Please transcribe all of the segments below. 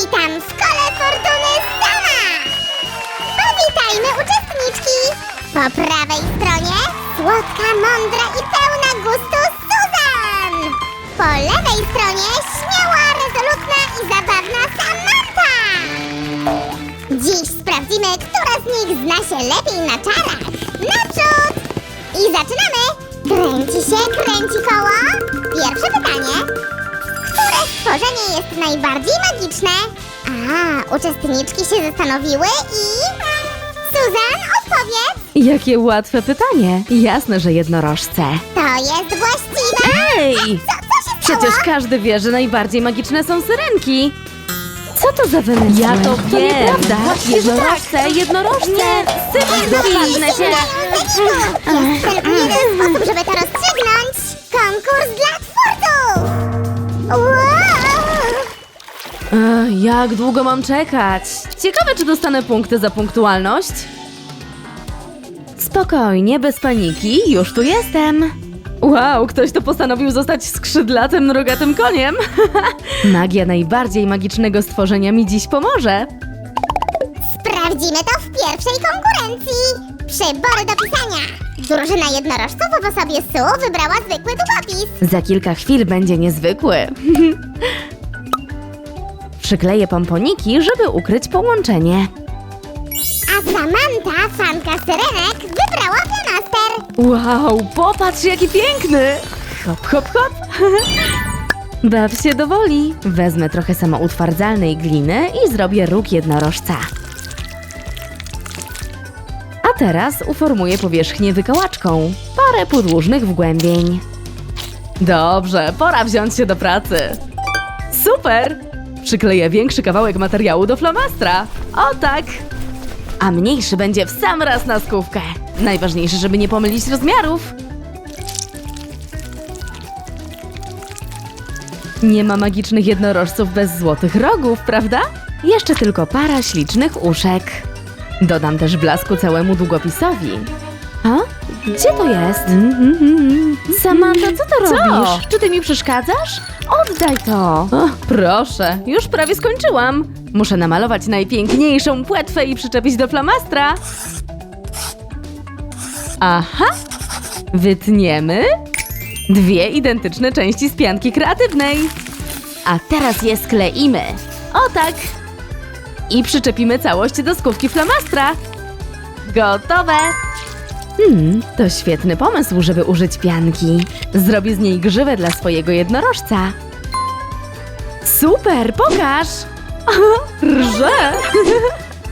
Witam w kole fortuny sama! Powitajmy uczestniczki! Po prawej stronie słodka, mądra i pełna gustu Susan! Po lewej stronie śmiała, rezolutna i zabawna Samantha! Dziś sprawdzimy, która z nich zna się lepiej na czarach. Naprzód! I zaczynamy! Kręci się, kręci koło. Pierwsze pytanie. Stworzenie jest najbardziej magiczne? A, uczestniczki się zastanowiły i... Suzan, odpowiedz! Jakie łatwe pytanie. Jasne, że jednorożce. To jest właściwe! Ej! Co, co się stało? Przecież każdy wie, że najbardziej magiczne są syrenki. Co to za wymysł? Ja to wiem. nieprawda. Jednorożce, jednorożce, syrenki. Dopadnę cię! Jest tylko jeden sposób, żeby to rozstrzygnąć! Konkurs dla twórców! Wow! Ech, jak długo mam czekać? Ciekawe, czy dostanę punkty za punktualność? Spokojnie, bez paniki, już tu jestem. Wow, ktoś to postanowił zostać skrzydlatym, rogatym koniem. Magia najbardziej magicznego stworzenia mi dziś pomoże. Sprawdzimy to w pierwszej konkurencji! Przybory do pisania! Drużyna jednorożców w osobie Su wybrała zwykły długopis. Za kilka chwil będzie niezwykły. Przykleję pomponiki, żeby ukryć połączenie. A Samantha, fanka syrenek, wybrała flamaster. Wow, popatrz jaki piękny! Hop, hop, hop! Baw się dowoli. Wezmę trochę samoutwardzalnej gliny i zrobię róg jednorożca. A teraz uformuję powierzchnię wykołaczką. Parę podłużnych wgłębień. Dobrze, pora wziąć się do pracy. Super! Przykleję większy kawałek materiału do flamastra. O tak! A mniejszy będzie w sam raz na skówkę. Najważniejsze, żeby nie pomylić rozmiarów. Nie ma magicznych jednorożców bez złotych rogów, prawda? Jeszcze tylko para ślicznych uszek. Dodam też blasku całemu długopisowi. A? Gdzie to jest? Samantha, co to robisz? Czy ty mi przeszkadzasz? Oddaj to! proszę, już prawie skończyłam. Muszę namalować najpiękniejszą płetwę i przyczepić do flamastra. Aha! Wytniemy dwie identyczne części z pianki kreatywnej. A teraz je skleimy. O tak! I przyczepimy całość do skówki flamastra. Gotowe! Hmm, to świetny pomysł, żeby użyć pianki. Zrobię z niej grzywę dla swojego jednorożca. Super, pokaż! Rże!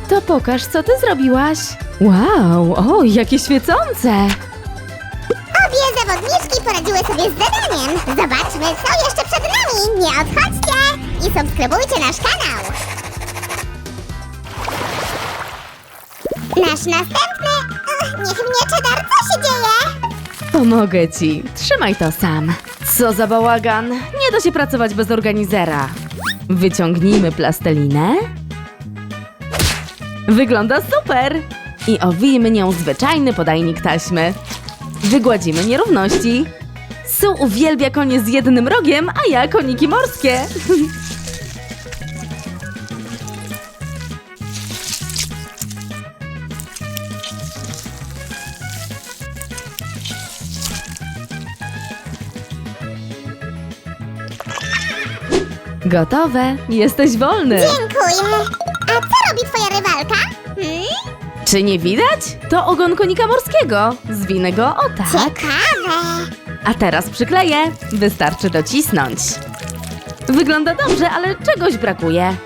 To pokaż, co ty zrobiłaś. Wow, o, jakie świecące! Obie zawodniczki poradziły sobie z zadaniem. Zobaczmy, co jeszcze przed nami. Nie odchodźcie i subskrybujcie nasz kanał. Nasz następny... Niech cheddar, co się dzieje? Pomogę ci. Trzymaj to sam. Co za bałagan. Nie da się pracować bez organizera. Wyciągnijmy plastelinę. Wygląda super. I owijmy nią zwyczajny podajnik taśmy. Wygładzimy nierówności. Su uwielbia konie z jednym rogiem, a ja koniki morskie. Gotowe. Jesteś wolny. Dziękuję. A co robi twoja rywalka? Hmm? Czy nie widać? To ogon konika morskiego. Zwinę go o tak. Ciekawe. A teraz przykleję. Wystarczy docisnąć. Wygląda dobrze, ale czegoś brakuje.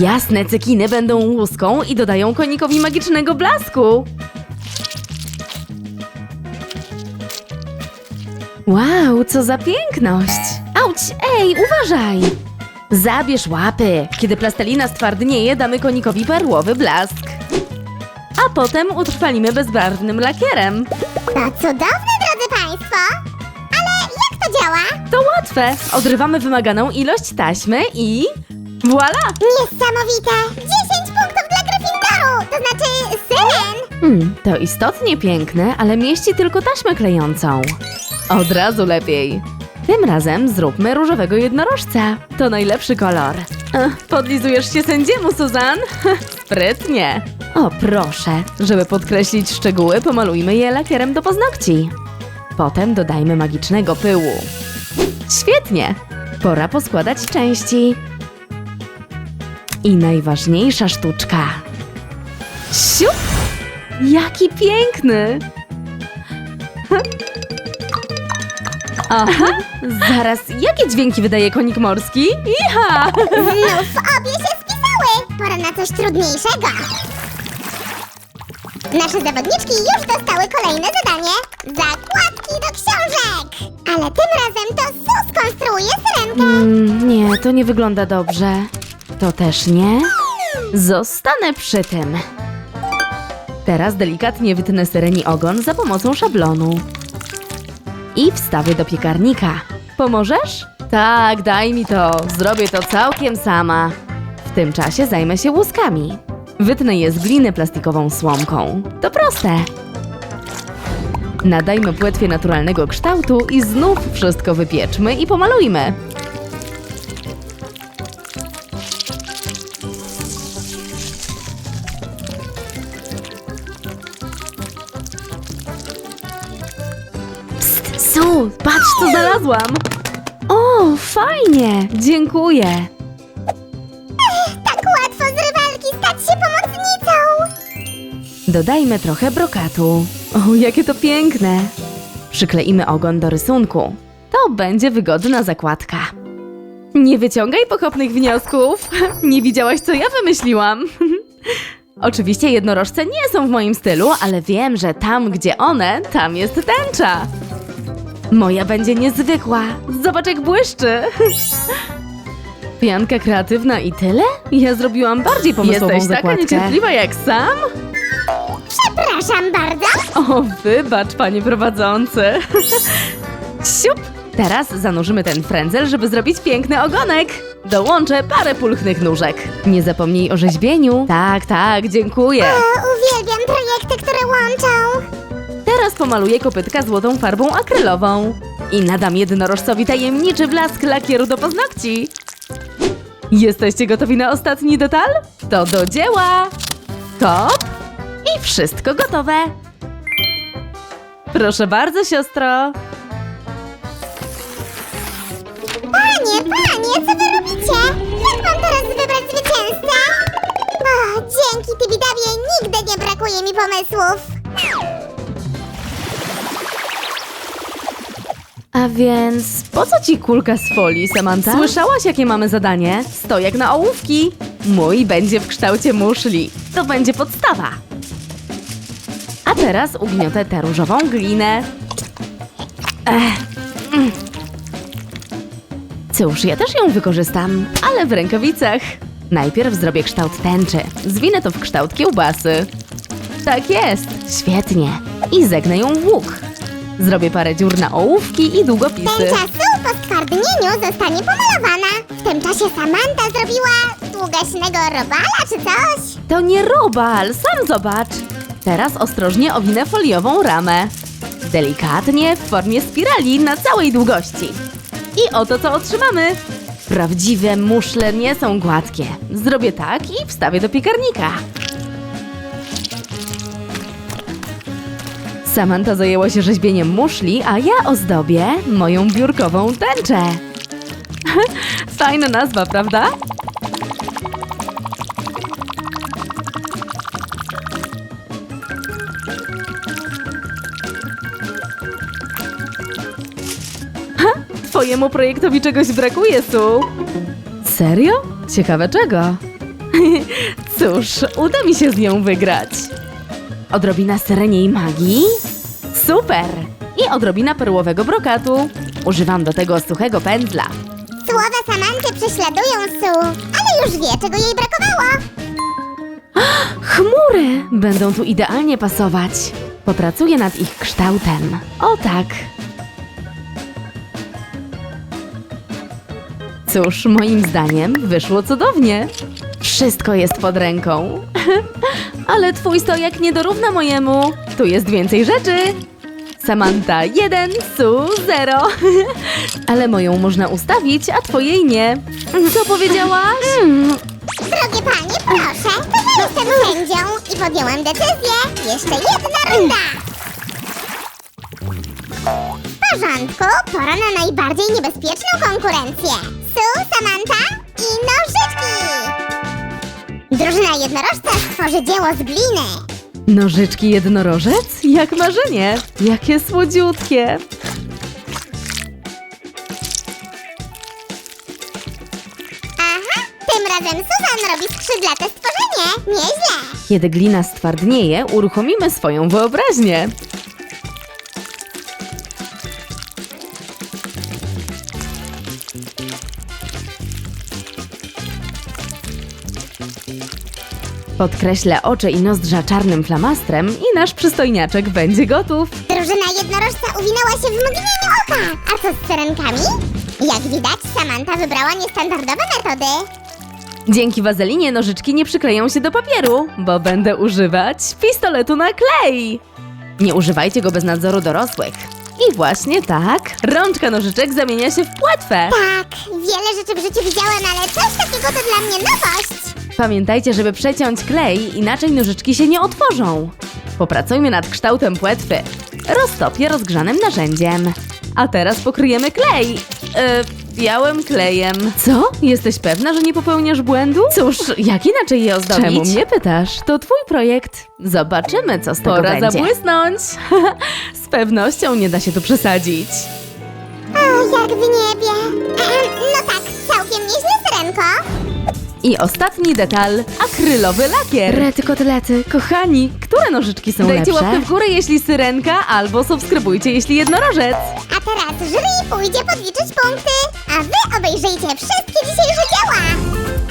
Jasne cekiny będą łuską i dodają konikowi magicznego blasku. Wow, co za piękność! Auć, ej, uważaj! Zabierz łapy. Kiedy plastelina stwardnieje, damy konikowi perłowy blask. A potem utrwalimy bezbarwnym lakierem. To cudowne, drodzy Państwo. Ale jak to działa? To łatwe. Odrywamy wymaganą ilość taśmy i... Voila! Niesamowite! 10 punktów dla Gryffindoru! To znaczy syren! Hmm, to istotnie piękne, ale mieści tylko taśmę klejącą. Od razu lepiej. Tym razem zróbmy różowego jednorożca. To najlepszy kolor. Podlizujesz się sędziemu, Suzan? Sprytnie. O, proszę. Żeby podkreślić szczegóły, pomalujmy je lakierem do paznokci. Potem dodajmy magicznego pyłu. Świetnie. Pora poskładać części. I najważniejsza sztuczka. Siup! Jaki piękny! Aha, zaraz, jakie dźwięki wydaje konik morski? Iha! Znów obie się spisały! Pora na coś trudniejszego. Nasze zawodniczki już dostały kolejne zadanie. Zakładki do książek! Ale tym razem to Su skonstruuje syrenkę. Mm, nie, to nie wygląda dobrze. To też nie. Zostanę przy tym. Teraz delikatnie wytnę syreni ogon za pomocą szablonu. I wstawię do piekarnika. Pomożesz? Tak, daj mi to. Zrobię to całkiem sama. W tym czasie zajmę się łuskami. Wytnę je z gliny plastikową słomką. To proste. Nadajmy płetwie naturalnego kształtu i znów wszystko wypieczmy i pomalujmy. Patrz co znalazłam! O, fajnie! Dziękuję! Tak łatwo z rywalki stać się pomocnicą. Dodajmy trochę brokatu. O, jakie to piękne! Przykleimy ogon do rysunku. To będzie wygodna zakładka. Nie wyciągaj pochopnych wniosków. Nie widziałaś, co ja wymyśliłam. Oczywiście jednorożce nie są w moim stylu, ale wiem, że tam, gdzie one, tam jest tęcza. Moja będzie niezwykła. Zobacz, jak błyszczy. Pianka kreatywna i tyle? Ja zrobiłam bardziej pomysłową Jesteś taka zakładkę. niecierpliwa jak sam? Przepraszam bardzo. O, wybacz, panie prowadzący. Siup! Teraz zanurzymy ten frędzel, żeby zrobić piękny ogonek. Dołączę parę pulchnych nóżek. Nie zapomnij o rzeźbieniu. Tak, tak, dziękuję. O, uwielbiam projekty, które łączą. Teraz pomaluję kopytka złotą farbą akrylową. I nadam jednorożcowi tajemniczy blask lakieru do paznokci. Jesteście gotowi na ostatni detal? To do dzieła! Top! I wszystko gotowe. Proszę bardzo, siostro. Panie, panie, co wy robicie? Jak mam teraz wybrać zwycięzcę? O, dzięki Tybidawie nigdy nie brakuje mi pomysłów. A więc po co ci kulka z folii, Samantha? Słyszałaś, jakie mamy zadanie? Sto jak na ołówki. Mój będzie w kształcie muszli. To będzie podstawa. A teraz ugniotę tę różową glinę. Ech. Cóż, ja też ją wykorzystam, ale w rękawicach. Najpierw zrobię kształt tęczy. Zwinę to w kształt kiełbasy. Tak jest, świetnie. I zegnę ją w łuk. Zrobię parę dziur na ołówki i długopisy. Tęcza Su po stwardnieniu zostanie pomalowana. W tym czasie Samantha zrobiła długaśnego robala czy coś. To nie robal, sam zobacz. Teraz ostrożnie owinę foliową ramę. Delikatnie, w formie spirali na całej długości. I oto co otrzymamy. Prawdziwe muszle nie są gładkie. Zrobię tak i wstawię do piekarnika. Samantha zajęła się rzeźbieniem muszli, a ja ozdobię moją biurkową tęczę. Fajna nazwa, prawda? Twojemu projektowi czegoś brakuje, Su. Serio? Ciekawe czego? Cóż, uda mi się z nią wygrać. Odrobina syreniej magii? Super! I odrobina perłowego brokatu. Używam do tego suchego pędzla. Słowa Samanty prześladują Su, ale już wie, czego jej brakowało. Chmury będą tu idealnie pasować. Popracuję nad ich kształtem. O tak. Cóż, moim zdaniem wyszło cudownie. Wszystko jest pod ręką. Ale twój stojak nie dorówna mojemu. Tu jest więcej rzeczy. Samantha 1, Su 0. Ale moją można ustawić, a twojej nie. Co powiedziałaś? Drogie panie, proszę, to ja jestem sędzią i podjęłam decyzję. Jeszcze jedna runda. W porządku, pora na najbardziej niebezpieczną konkurencję. Su, Samantha i nożyczki. Drużyna jednorożca stworzy dzieło z gliny. Nożyczki jednorożec? Jak marzenie. Jakie słodziutkie. Aha, tym razem Susan robi skrzydlate stworzenie. Nieźle. Kiedy glina stwardnieje, uruchomimy swoją wyobraźnię. Podkreślę oczy i nozdrza czarnym flamastrem i nasz przystojniaczek będzie gotów. Drużyna jednorożca uwinęła się w mgnieniu oka. A co z syrenkami? Jak widać, Samantha wybrała niestandardowe metody. Dzięki wazelinie nożyczki nie przykleją się do papieru, bo będę używać pistoletu na klej. Nie używajcie go bez nadzoru dorosłych. I właśnie tak, rączka nożyczek zamienia się w płetwę. Tak, wiele rzeczy w życiu widziałem, ale coś takiego to dla mnie nowość. Pamiętajcie, żeby przeciąć klej, inaczej nożyczki się nie otworzą. Popracujmy nad kształtem płetwy. Roztopię rozgrzanym narzędziem. A teraz pokryjemy klej. E, białym klejem. Co? Jesteś pewna, że nie popełniasz błędu? Cóż, jak inaczej je ozdobić? Czemu mnie pytasz? To twój projekt. Zobaczymy, co z tego Pora będzie. zabłysnąć. z pewnością nie da się tu przesadzić. O, jak w niebie. No tak, całkiem nieźle, syrenko. I ostatni detal, akrylowy lakier. Rety kotlety, kochani, które nożyczki są Dajcie lepsze? łapkę w górę, jeśli syrenka, albo subskrybujcie, jeśli jednorożec. A teraz jury pójdzie podliczyć punkty, a wy obejrzyjcie wszystkie dzisiejsze dzieła.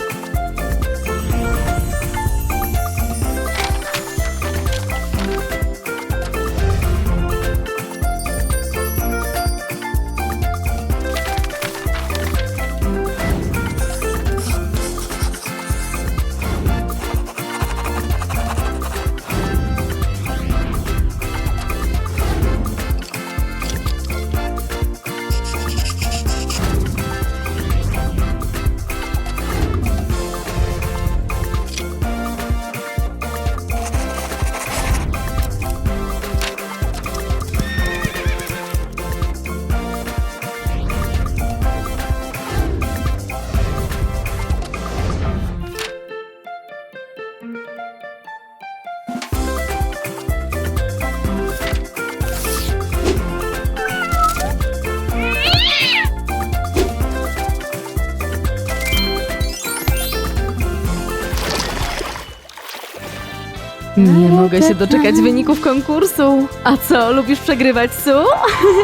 Nie mogę się doczekać wyników konkursu. A co, lubisz przegrywać, Su?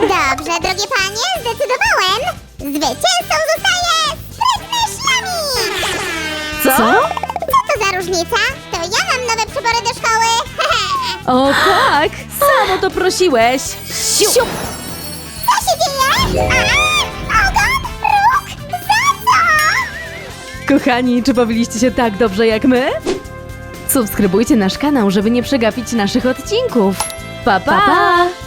Dobrze, drogie panie, zdecydowałem. Zwycięzcą zostaje sprytny szlamik. Co? Co to za różnica? To ja mam nowe przybory do szkoły. O tak, samo to prosiłeś. Siup. Co się dzieje? A, ogon, róg, za co? Kochani, czy bawiliście się tak dobrze jak my? Subskrybujcie nasz kanał, żeby nie przegapić naszych odcinków. Pa, pa! pa, pa.